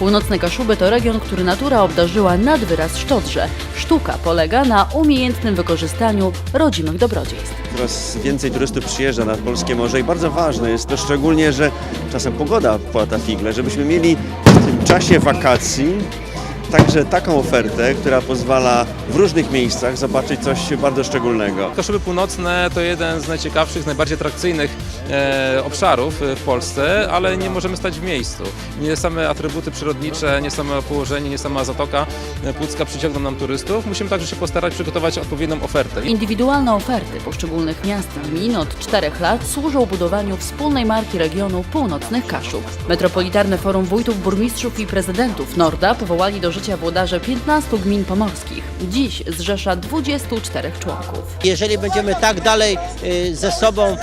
Północne Kaszuby to region, który natura obdarzyła nad wyraz szczodrze. Sztuka polega na umiejętnym wykorzystaniu rodzimych dobrodziejstw. Coraz więcej turystów przyjeżdża nad polskie morze i bardzo ważne jest to szczególnie, że czasem pogoda płata figle, żebyśmy mieli w tym czasie wakacji także taką ofertę, która pozwala w różnych miejscach zobaczyć coś bardzo szczególnego. Kaszuby Północne to jeden z najciekawszych, najbardziej atrakcyjnych e, obszarów e, w Polsce, ale nie możemy stać w miejscu. Nie same atrybuty przyrodnicze, nie same położenie, nie sama Zatoka e, Pucka przyciągną nam turystów. Musimy także się postarać przygotować odpowiednią ofertę. Indywidualne oferty poszczególnych miast i gmin od czterech lat służą budowaniu wspólnej marki regionu Północnych Kaszub. Metropolitarne Forum Wójtów, Burmistrzów i Prezydentów Norda powołali do życia włodarze 15 gmin pomorskich. Dziś zrzesza 24 członków. Jeżeli będziemy tak dalej y, ze sobą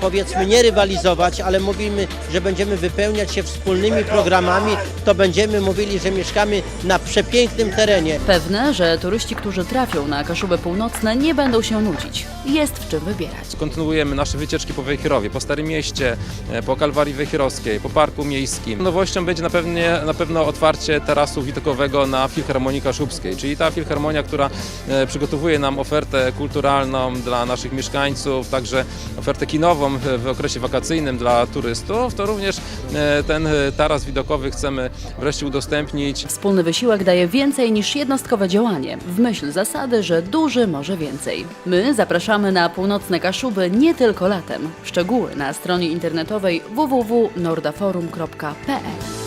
powiedzmy nie rywalizować, ale mówimy, że będziemy wypełniać się wspólnymi programami, to będziemy mówili, że mieszkamy na przepięknym terenie. Pewne, że turyści, którzy trafią na Kaszuby Północne nie będą się nudzić. Jest w czym wybierać. Kontynuujemy nasze wycieczki po Wejherowie, po Starym Mieście, e, po Kalwarii Wejherowskiej, po Parku Miejskim. Nowością będzie na, pewnie, na pewno otwarcie tarasu widokowego na Filharmonii Kaszubskiej, czyli ta filharmonia, która e, przygotowuje nam ofertę kulturalną dla naszych mieszkańców, także ofertę kinową w- okresie wakacyjnym dla turystów, to również e, ten e, taras widokowy chcemy wreszcie udostępnić Wspólny wysiłek daje więcej niż jednostkowe działanie, w myśl zasady, że duży może więcej. My zapraszamy na północne Kaszuby nie tylko latem. Szczegóły na stronie internetowej www.nordaforum.pl